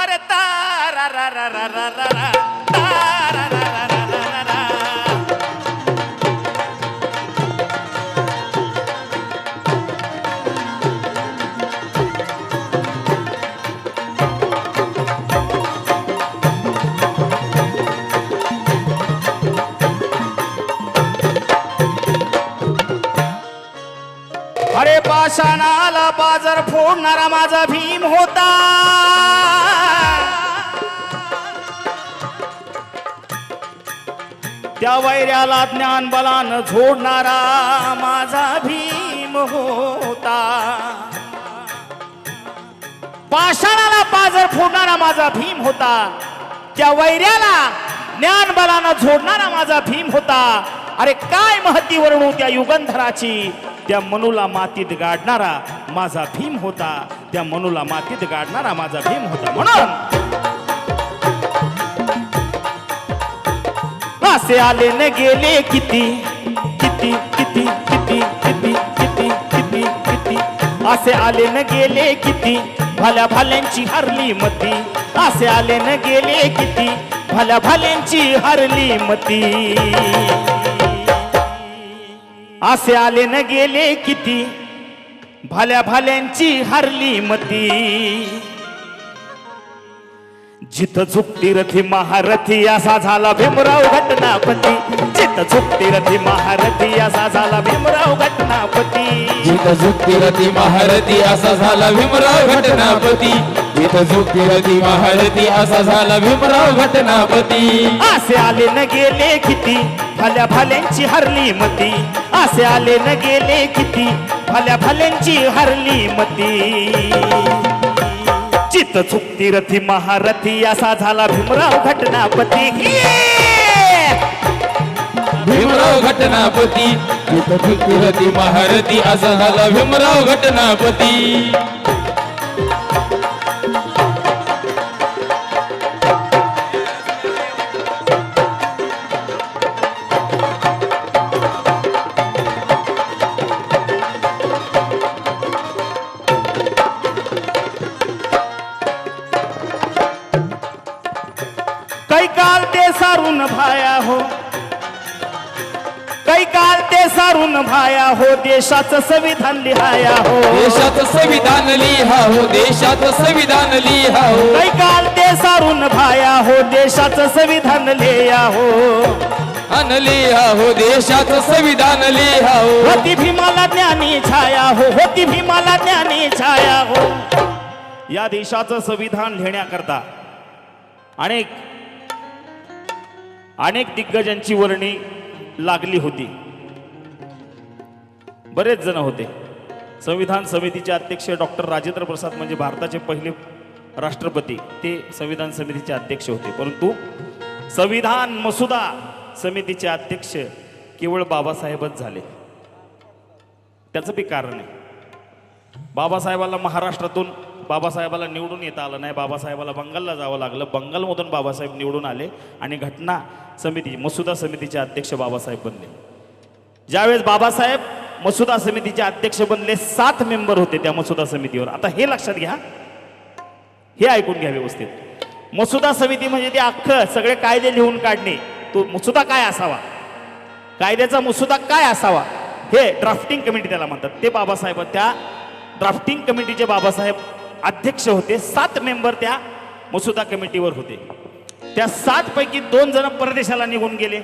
अरे तारा रा रा रा रा रा जर फोडणारा माझा भीम होता. त्या वैऱ्याला ज्ञान बलान झोडणारा माझा भीम होता. पाषाणाला पाजर फोडणारा माझा भीम होता. त्या वैऱ्याला ज्ञान बलानं झोडणारा माझा भीम होता. अरे काय महती वरणू त्या युगंधराची. त्या मनुला मातीत गाडणारा माझा भीम होता. त्या मनुला मातीत गाडणारा माझा भीम होता. म्हणून असे आले न गेले किती? किती किती किती किती किती किती किती? असे आले न गेले किती? भल्या भाल्यांची हरली मती. असे आले न गेले किती? भल्या भाल्यांची हरली मती. असे आले न गेले किती? भाल्या भाल्यांची हरली मती. जिथं झुकती रथी महारथी असा झाला भीमराव घटनापती. जिथं झुकती रथी महारथी असा झाला भीमराव घटनापती. जिथं झुकती रती महारथी असा झाला भीमराव घटनापती. जिथं झुकती रती महारथी असा झाला भीमराव घटनापती. असे आले न गेले किती? भल्या भाल्यांची हरली मती. असे आले न गेले किती. भल्या भाल्यांची हरली मती. चित चुकती रथी महारथी असा झाला भीमराव घटनापती. भीमराव घटनापती. चित चुकती रथी महारथी असा झाला भीमराव घटनापती. भाया हो देशाचं संविधान लिहाया हो. देशाचं संविधान लिहा हो देशाचं संविधान लिहा हो. कै काल ते सारून भाया हो देशाचं संविधान लिहा हो. अन लिहा हो देशाचं संविधान लिहा हो. होती भीमाला ज्ञानी छाया हो होती भीमाला ज्ञानी छाया हो. या देशाचं संविधान लिहिण्याकरता अनेक अनेक दिग्गजांची वर्णी लागली होती. बरेच जण होते. संविधान समितीचे अध्यक्ष डॉक्टर राजेंद्र प्रसाद म्हणजे भारताचे पहिले राष्ट्रपती. ते संविधान समितीचे अध्यक्ष होते. परंतु संविधान मसुदा समितीचे अध्यक्ष केवळ बाबासाहेबच झाले. त्याचं बी कारण आहे. बाबासाहेबाला महाराष्ट्रातून बाबासाहेबाला निवडून येता आलं नाही. बाबासाहेबाला बंगालला जावं लागलं. बंगालमधून बाबासाहेब निवडून आले आणि घटना समिती मसुदा समितीचे अध्यक्ष बाबासाहेब बनले. ज्यावेळेस बाबासाहेब मसुदा समितीचे अध्यक्ष बनले सात मेंबर होते त्या मसुदा समितीवर. आता हे लक्षात घ्या. हे ऐकून घ्या व्यवस्थित. मसुदा समिती म्हणजे ते अख्खं सगळे कायदे लिहून काढणे. तो मसुदा काय असावा? कायद्याचा मसुदा काय असावा? हे ड्राफ्टिंग कमिटी त्याला म्हणतात. ते बाबासाहेब त्या ड्राफ्टिंग कमिटीचे बाबासाहेब अध्यक्ष होते. सात मेंबर त्या मसुदा कमिटीवर होते. त्या सात पैकी दोन जण परदेशाला निघून गेले.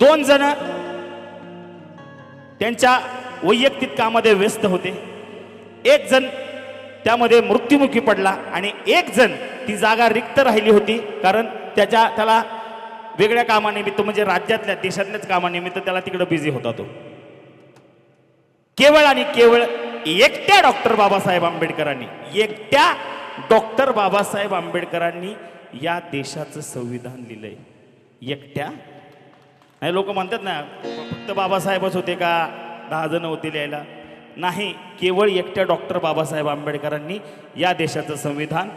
दोन जण त्यांच्या वैयक्तिक कामामध्ये व्यस्त होते. एक जण त्यामध्ये मृत्युमुखी पडला आणि एक जण ती जागा रिक्त राहिली होती कारण त्याच्या त्याला वेगळ्या कामानिमित्त म्हणजे राज्यातल्या देशातल्याच कामानिमित्त त्याला तिकडं बिझी होता तो. केवळ आणि केवळ एकट्या डॉक्टर बाबासाहेब आंबेडकरांनी एकट्या डॉक्टर बाबासाहेब आंबेडकरांनी या देशाचं संविधान लिहिलंय. एकट्या नाही लोक म्हणतात ना फक्त बाबासाहेबच होते का? दहा जण होते लिहायला. नाही केवळ एकट्या डॉक्टर बाबासाहेब आंबेडकरांनी या देशाचं संविधान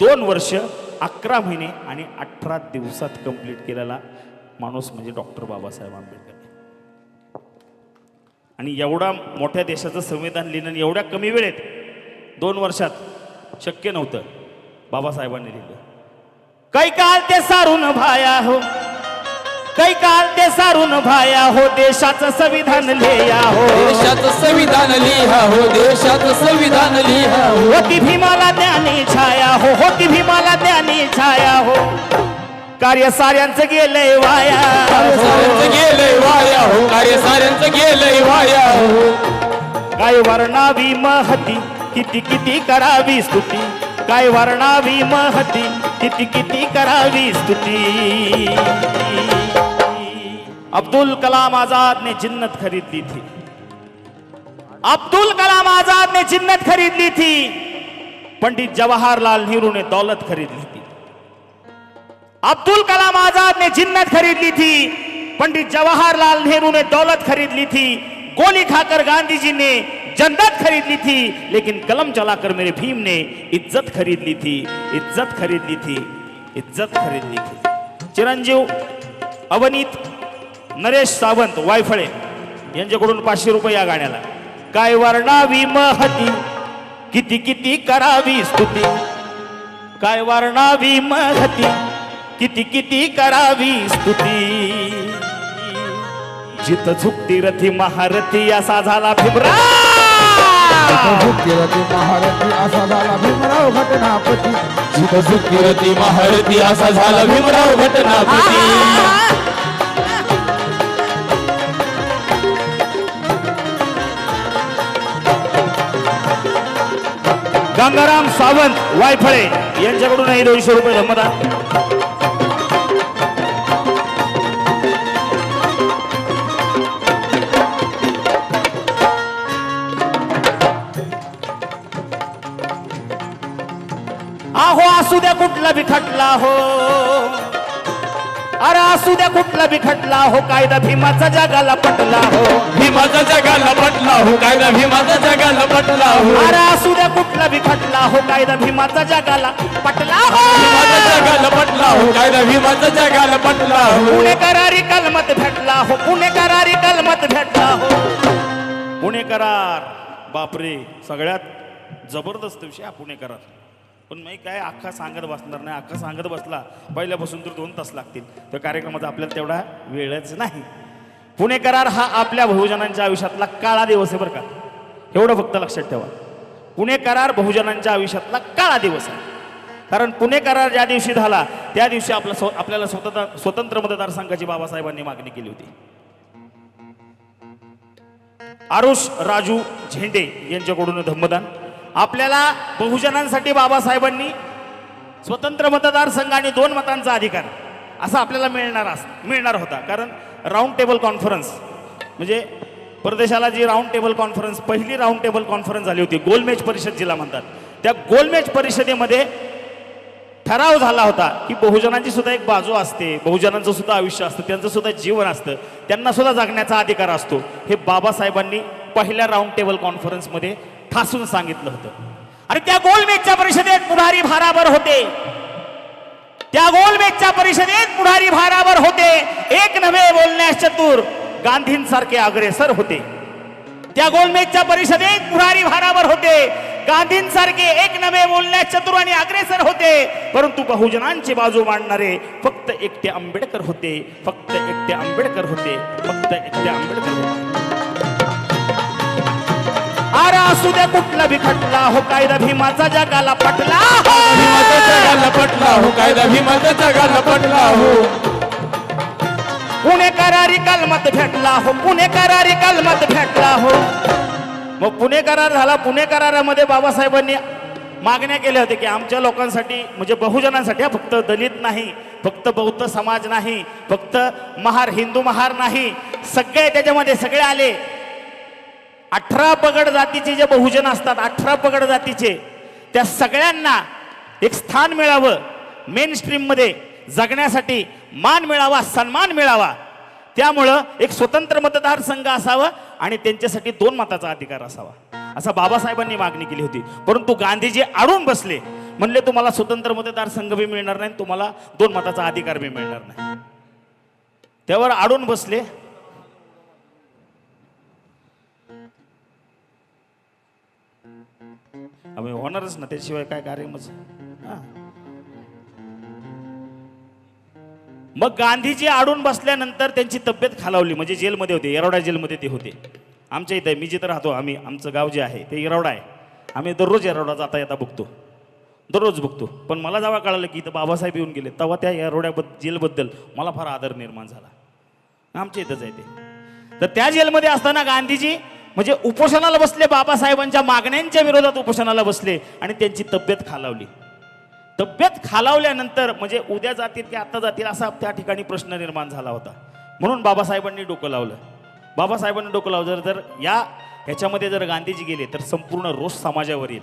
दोन वर्ष अकरा महिने आणि अठरा दिवसात कंप्लीट केलेला माणूस म्हणजे डॉक्टर बाबासाहेब आंबेडकर. आणि एवढा मोठ्या देशाचं संविधान लिहिणं एवढ्या कमी वेळेत दोन वर्षात शक्य नव्हतं बाबासाहेबांनी लिहिलं. काही काल ते सारून भाया हो. काही काल ते सारून भाया हो देशाचं संविधान लिया हो. देशाचं संविधान लिहा हो देशाचं संविधान लिहा हो. होती भीमाला त्याने छाया हो होती भीमाला त्याने छाया हो. कार्य साऱ्यांचं गेलंय वाया कार्य हो. साऱ्यांचं गेलंय वाया हो कार्य साऱ्यांचं गेलंय वाया हो. काय वर्णावी महती किती किती करावी स्तुती. काय वर्णावी महती किती किती करावी स्तुती. अब्दुल कलाम आज़ाद ने जिन्नत खरीद ली थी। अब्दुल कलाम आज़ाद ने जिन्नत खरीद ली थी। पंडित जवाहरलाल नेहरू ने दौलत खरीद ली थी। अब्दुल कलाम आज़ाद ने जिन्नत खरीद ली थी। पंडित जवाहरलाल नेहरू ने दौलत खरीद ली थी। गोली खाकर गांधी जी ने जन्नत खरीद ली थी। लेकिन कलम चलाकर मेरे भीम ने इज़्ज़त खरीद ली थी। इज़्ज़त खरीद ली थी। इज़्ज़त खरीद ली थी। चिरंजीव, अवनीत नरेश सावंत वायफळे यांच्याकडून पाचशे रुपये या गाण्याला. काय वर्णावी महती किती किती करावी स्तुती. काय वर्णावी महती किती किती करावी स्तुती. जित झुकती रथी महारथी असा झाला फिब्रा महारथी असा झाला भीमराव घटनापती. जिथं सुखीरती महारथी असा झाला भीमराव घटनापती. गंगाराम सावंत वायफळे. यांच्याकडूनही दोनशे रुपये धम्मदान आहो असू द्या कुठला बिखटला हो. अरे असू द्या कुठला बिखटला हो कायदा भीमाचा जगाला पटला हो. भीमाचा जगाला पटला हो कायदा भीमाचा जगाला पटला हो. अरे असू द्या कुठला बिखटला हो कायदा भीमाचा जगाला पटला हो. भीमाचा जगाला पटला हो कायदा भीमाचा जगाला पटला हो. पुणेकरारी कलमत भेटला हो पुणेकरारी कलमत भेटला हो. पुणेकरार बापरे सगळ्यात जबरदस्त विषय हा पुणेकरार पण मी काय अख्खा सांगत बसणार नाही. अख्खा सांगत बसला पहिल्यापासून तर दोन तास लागतील. तर कार्यक्रमाचा आपल्याला तेवढा वेळच नाही. पुणेकरार हा आपल्या बहुजनांच्या आयुष्यातला काळा दिवस आहे बरं का. एवढं फक्त लक्षात ठेवा. पुणे करार बहुजनांच्या आयुष्यातला काळा दिवस आहे. कारण पुणे करार ज्या दिवशी झाला त्या दिवशी आपला स्व आपल्याला स्वतंत्र स्वतंत्र मतदारसंघाची बाबासाहेबांनी मागणी केली होती. आरुष राजू झेंडे यांच्याकडून धम्मदान. आपल्याला बहुजनांसाठी बाबासाहेबांनी स्वतंत्र मतदारसंघ आणि दोन मतांचा अधिकार असा आपल्याला मिळणार अस- मिळणार होता. कारण राऊंड टेबल कॉन्फरन्स म्हणजे परदेशाला जी राऊंड टेबल कॉन्फरन्स पहिली राऊंड टेबल कॉन्फरन्स झाली होती गोलमेज परिषद जिला म्हणतात. त्या गोलमेज परिषदेमध्ये ठराव झाला होता की बहुजनांची सुद्धा एक बाजू असते बहुजनांचं सुद्धा आयुष्य असतं त्यांचं सुद्धा जीवन असतं त्यांना सुद्धा जगण्याचा अधिकार असतो. हे बाबासाहेबांनी पहिल्या राऊंड टेबल कॉन्फरन्समध्ये ठासून सांगितलं होतं. आणि त्या गोलमेजच्या परिषदेत पुढारी भारावर होते. त्या गोलमेजच्या परिषदेत पुढारी भारावर होते. एक नव्हे बोलण्यास चतुर गांधींसारखे अग्रेसर होते. त्या गोलमेजच्या परिषदेत पुढारी भारावर होते. गांधींसारखे एक नवे बोलण्यास चतुर आणि अग्रेसर होते. परंतु बहुजनांची बाजू मांडणारे फक्त एकटे आंबेडकर होते. फक्त एकटे आंबेडकर होते. फक्त एकटे आंबेडकर होते. अरे असू द्या कुठला बिखटला हो कायदा भीमाचा जगाला पटला हो. भीमाचा जगाला पटला हो कायदा भीमाचा जगाला पटला हो. पुणेकरारी कलमत भेटला हो पुणेकरारी कलमत भेटला हो. मग पुणे करार झाला पुणे करारामध्ये बाबासाहेबांनी मागण्या केल्या होत्या की आमच्या लोकांसाठी म्हणजे बहुजनांसाठी हा फक्त दलित नाही फक्त बौद्ध समाज नाही फक्त महार हिंदू महार नाही सगळे त्याच्यामध्ये सगळे आले. अठरा पगड जातीचे जे बहुजन असतात अठरा पगड जातीचे त्या सगळ्यांना एक स्थान मिळावं. मेन स्ट्रीममध्ये जगण्यासाठी मान मिळावा सन्मान मिळावा. त्यामुळं एक स्वतंत्र मतदारसंघ असावा आणि त्यांच्यासाठी दोन मताचा अधिकार असावा. असा बाबासाहेबांनी मागणी केली होती. परंतु गांधीजी अडून बसले. म्हणले तुम्हाला स्वतंत्र मतदारसंघ बी मिळणार नाही तुम्हाला दोन मताचा अधिकार बी मिळणार नाही. त्यावर अडून बसले. आम्ही होणारच ना त्याशिवाय काय कार्यक्रमच मग गांधीजी आडून बसल्यानंतर त्यांची तब्येत खालावली म्हणजे जेलमध्ये होते येरवडा जेलमध्ये ते होते. आमच्या इथे मी जिथं राहतो आम्ही आमचं गाव जे आहे ते येरवडा आहे. आम्ही दररोज येरवडा जाता येता बघतो. दररोज बघतो. पण मला जेव्हा कळालं की इथं बाबासाहेब येऊन गेले तेव्हा त्या येरवड्याबद्दल जेलबद्दल मला फार आदर निर्माण झाला. आमच्या इथंच आहे ते. तर त्या जेलमध्ये असताना गांधीजी म्हणजे उपोषणाला बसले बाबासाहेबांच्या मागण्यांच्या विरोधात उपोषणाला बसले आणि त्यांची तब्येत खालावली. तब्येत खालावल्यानंतर म्हणजे उद्या जातील की आत्ता जातील असा त्या ठिकाणी प्रश्न निर्माण झाला होता. म्हणून बाबासाहेबांनी डोकं लावलं. बाबासाहेबांनी डोकं लावलं जर जर या ह्याच्यामध्ये जर गांधीजी गेले तर संपूर्ण रोष समाजावर येईल.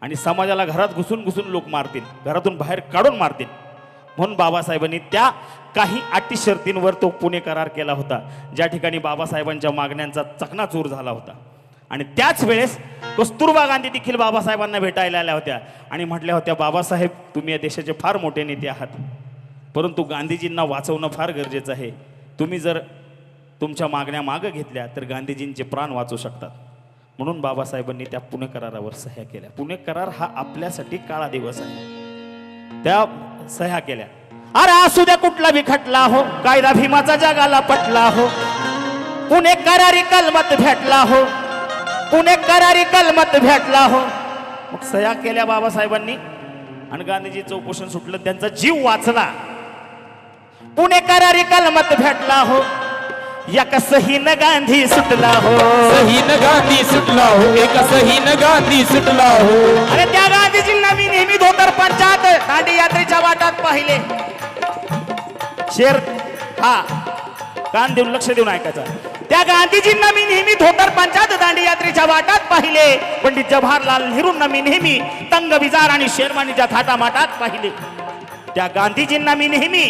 आणि समाजाला घरात घुसून घुसून लोक मारतील. घरातून बाहेर काढून मारतील. म्हणून बाबासाहेबांनी त्या काही अटी शर्तींवर तो पुणे करार केला होता. ज्या ठिकाणी बाबासाहेबांच्या मागण्यांचा चकनाचूर झाला होता. आणि त्याच वेळेस कस्तुरबा गांधी देखील बाबासाहेबांना भेटायला आल्या होत्या. आणि म्हटल्या होत्या बाबासाहेब तुम्ही या देशाचे फार मोठे नेते आहात. परंतु गांधीजींना वाचवणं फार गरजेचं आहे. तुम्ही जर तुमच्या मागण्या मागं घेतल्या तर गांधीजींचे प्राण वाचू शकतात. म्हणून बाबासाहेबांनी त्या पुणे करारावर सह्या केल्या. पुणे करार हा आपल्यासाठी काळा दिवस आहे. त्या सह्या केल्या. अरे असू द्या कुठला बी खटला हो कायदा भीमाचा जगाला पटला हो. पुणे करारी कलमत भेटला हो पुणे करारी कलमत भेटला हो. मग सह्या केल्या बाबासाहेबांनी आणि गांधीजीचं उपोषण सुटलं त्यांचा जीव वाचला. पुणे करारी कलमत भेटला हो या सहीन गांधी सुटला हो. सहीन गांधी सुटला हो एका सहीन गांधी सुटला हो. अरे त्या गांधीजींना मी नेहमी धोतर पंचात दांडी यात्रेच्या वाटात पाहिले. शेर हा कान देऊन लक्ष देऊन ऐकायचं. त्या गांधीजींना मी नेहमी धोतर पंचायत दांडी यात्रेच्या वाटात पाहिले. पंडित जवाहरलाल नेहरूंना मी नेहमी तंग विजार आणि शेरवानीच्या थाटामाटात पाहिले. त्या गांधीजींना मी नेहमी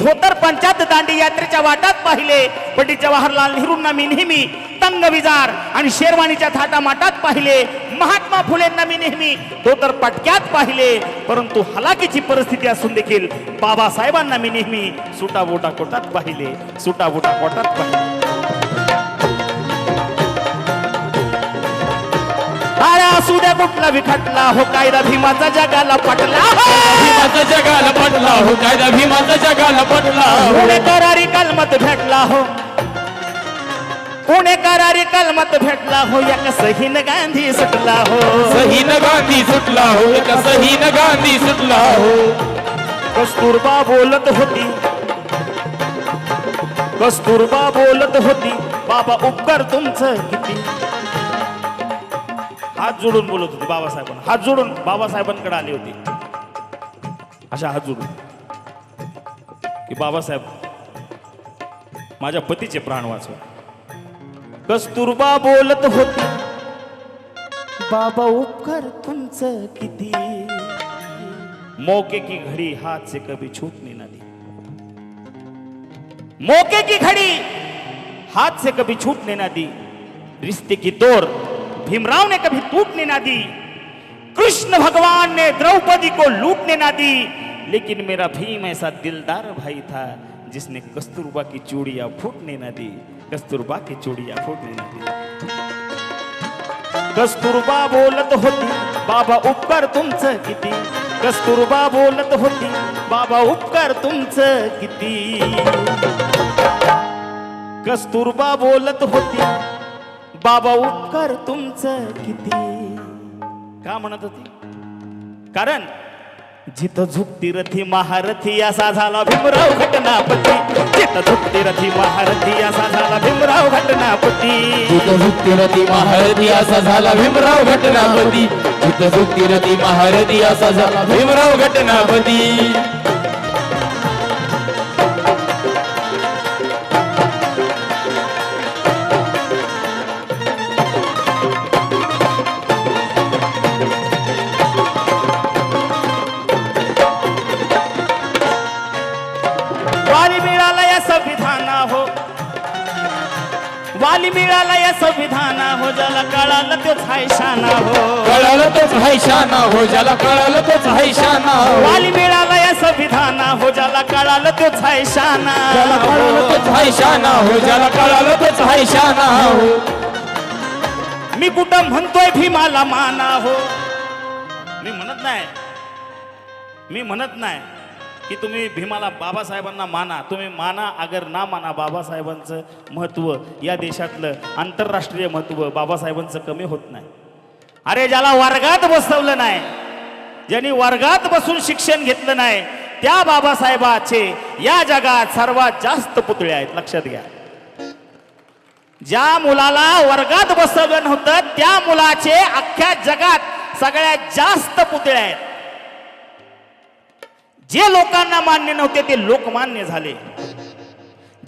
धोतर पंचायत दांडी यात्रेच्या वाटात पाहिले. पंडित जवाहरलाल नेहरूंना मी नेहमी तंग विजार आणि शेरवानीच्या थाटामाटात पाहिले. महात्मा फुलेंना मी नेहमी धोतर पटक्यात पाहिले. परंतु हलाकीची परिस्थिती असून देखील बाबासाहेबांना मी नेहमी सुटाबोटा कोटात पाहिले. सुटाबोटा कोटात पाहिले. अरे असू द्या कुठला विखटला हो कायदा भीमाचा जगाला पटला. हो. भीमाचा जगाला पटला हो कायदा भीमाचा जगाला पटला. पुणे करारी कलमत भेटला हो. पुणे करारी कलमत भेटला हो या सहीन गांधी सुटला हो. सहीन गांधी सुटला हो एका सहीन गांधी सुटला हो. कस्तुरबा बोलत होती. कस्तुरबा बोलत होती बाबा उपकार तुमचं किती? हात जोडून बोलत होती बाबासाहेबांना. हात जोडून बाबासाहेबांकडे आली होती. अशा हात जोडून. की बाबासाहेब माझ्या पतीचे प्राण वाचवा. कस्तुरबा बोलत होती. बाबा उपकार तुमचं किती? मौके की घड़ी हाथ से कभी छूटने ना दी. मौके की घड़ी हाथ से कभी छूटने ना दी. रिश्ते की डोर भीमराव ने कभी टूटने ना दी। कृष्ण भगवान ने द्रौपदी को लूटने ना दी। लेकिन मेरा भीम ऐसा दिलदार भाई था जिसने कस्तूरबा की चूड़ियां फूटने ना दी। कस्तूरबा की चूड़ियां फूटने ना दी। कस्तूरबा बोलत होती बाबा उपकार तुमचं किती। कस्तुरबा बोलत होती बाबा उपकार तुमचं किती। कस्तुरबा बोलत होती बाबा उपकार तुमचं किती? का म्हणत होती? कारण जिथं झुकती रथी महारथी असा झाला भीमराव घटनापती. जिथं झुकती रथी महारथी असा झाला भीमराव घटनापती. जिथं झुकती रती महारथी असा झाला भीमराव घटनापती. जिथं झुकती रती महारथी असा झाला भीमराव घटनापती. या संविधाना हो ज्याला कळालं तोच हो. कळालं तोच हैशाना हो ज्याला कळालं तोच हैशाना हो. वाली मिळाला या संविधाना हो ज्याला कळालं तोच हाय शाना ज्याला कळालं तोच हैशाना हो ज्याला कळालं तोच हैशाना हो. मी कुठं म्हणतोय भीमाला माना हो? मी म्हणत नाही. मी म्हणत नाही. की तुम्ही भीमाला बाबासाहेबांना माना तुम्ही माना अगर ना माना बाबासाहेबांचं महत्त्व या देशातलं आंतरराष्ट्रीय महत्त्व बाबासाहेबांचं कमी होत नाही. अरे ज्याला वर्गात बसवलं नाही ज्यांनी वर्गात बसून शिक्षण घेतलं नाही त्या बाबासाहेबाचे या जगात सर्वात जास्त पुतळे आहेत. लक्षात घ्या. ज्या मुलाला वर्गात बसवलं नव्हतं त्या मुलाचे अख्ख्या जगात सगळ्यात जास्त पुतळे आहेत. जे लोकांना मान्य नव्हते ते लोकमान्य झाले.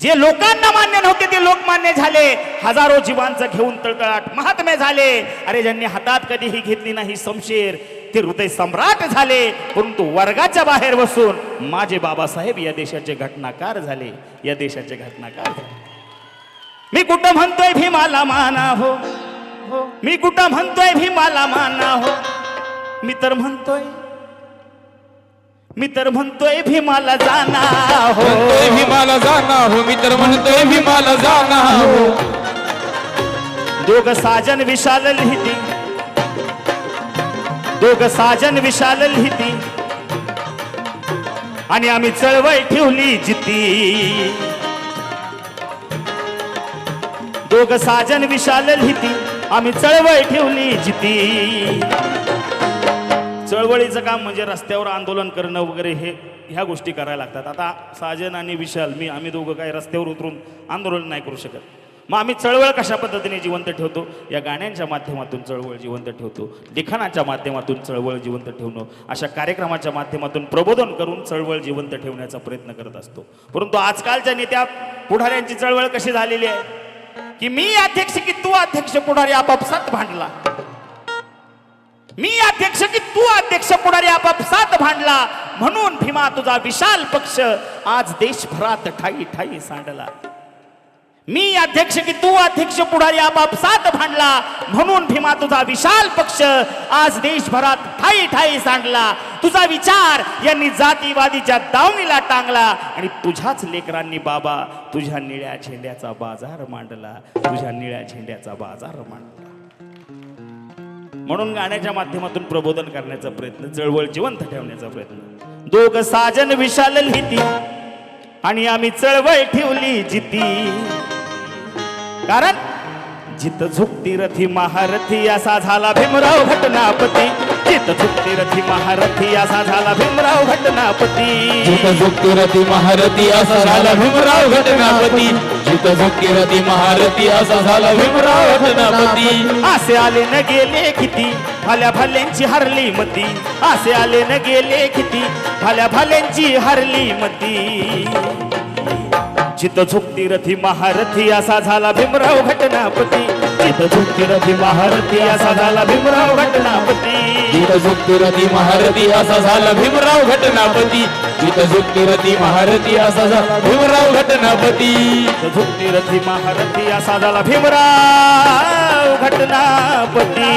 जे लोकांना मान्य नव्हते ते लोकमान्य झाले. हजारो जीवांचं घेऊन तळतळाट महात्मे झाले. अरे ज्यांनी हातात कधीही घेतली नाही समशेर ते हृदय सम्राट झाले. परंतु वर्गाच्या बाहेर बसून माझे बाबासाहेब या देशाचे घटनाकार झाले. या देशाचे घटनाकार झाले. मी कुठं म्हणतोय भीमाला माना हो? मी कुठं म्हणतोय भीमाला माना हो? मी तर म्हणतोय मी तर म्हणतोय भीमाला जाना हो. म्हणतोय भीमाला जाना हो. मी तर म्हणतोय भीमाला जाना हो. दोघ साजन विशाल लिहिती. दोघ साजन विशाल लिहिती. आणि आम्ही चळवळ ठेवली जिती. दोघ साजन विशाल लिहिती. आम्ही चळवळ ठेवली जिती. चळवळीचं काम म्हणजे रस्त्यावर आंदोलन करणं वगैरे हे ह्या गोष्टी करायला लागतात. आता साजन आणि विशाल मी आम्ही दोघं काही रस्त्यावर उतरून आंदोलन नाही करू शकत. मग आम्ही चळवळ कशा पद्धतीने जिवंत ठेवतो? या गाण्यांच्या माध्यमातून चळवळ जिवंत ठेवतो. लिखाणाच्या माध्यमातून चळवळ जिवंत ठेवणं. अशा कार्यक्रमाच्या माध्यमातून प्रबोधन करून चळवळ जिवंत ठेवण्याचा प्रयत्न करत असतो. परंतु आजकालच्या नेत्या पुढाऱ्यांची चळवळ कशी झालेली आहे? की मी अध्यक्ष की तू अध्यक्ष? पुढारी आपापसात भांडला. मी अध्यक्ष की तू अध्यक्ष पुढारी आपापसात भांडला. म्हणून भीमा तुझा विशाल पक्ष आज देशभरात ठाई ठाई सांडला. मी अध्यक्ष की तू अध्यक्ष पुढारी आपापसात भांडला. म्हणून भीमा तुझा विशाल पक्ष आज देशभरात ठाई ठाई सांडला. तुझा विचार यांनी जातीवादीच्या दावणीला टांगला आणि तुझ्याच लेकरांनी बाबा तुझ्या निळ्या झेंड्याचा बाजार मांडला. तुझ्या निळ्या झेंड्याचा बाजार मांडला. म्हणून गाण्याच्या माध्यमातून प्रबोधन करण्याचा प्रयत्न चळवळ जिवंत ठेवण्याचा प्रयत्न. दोघ साजन विशाल लिहिती आणि आम्ही चळवळ ठेवली जिती. कारण जित झुकती रथी महारथी असा झाला भीमराव घटनापती जित झुकती रथी महारथी असा झाला भीमराव घटनापती. जित झुकती रती महारथी असा झाला भीमराव घटनापती. जित झुकती रती महारथी असा झाला भीमराव घटनापती. असे आले न गेले किती भाल्या भाल्यांची हरली मती. असे आले न गेले किती भाल्या भाल्यांची हरली मती. चित झुकती रथी महारथी असा झाला भीमराव घटनापती. चित झुकती रथी महारथी असा झाला भीमराव घटनापती. जित झुकती रती महारथी असा झाला भीमराव घटनापती. जित झुकती रती महारथी असा झाला भीमराव घटनापती. झुकती रती महारथी असा झाला भीमराव घटनापती.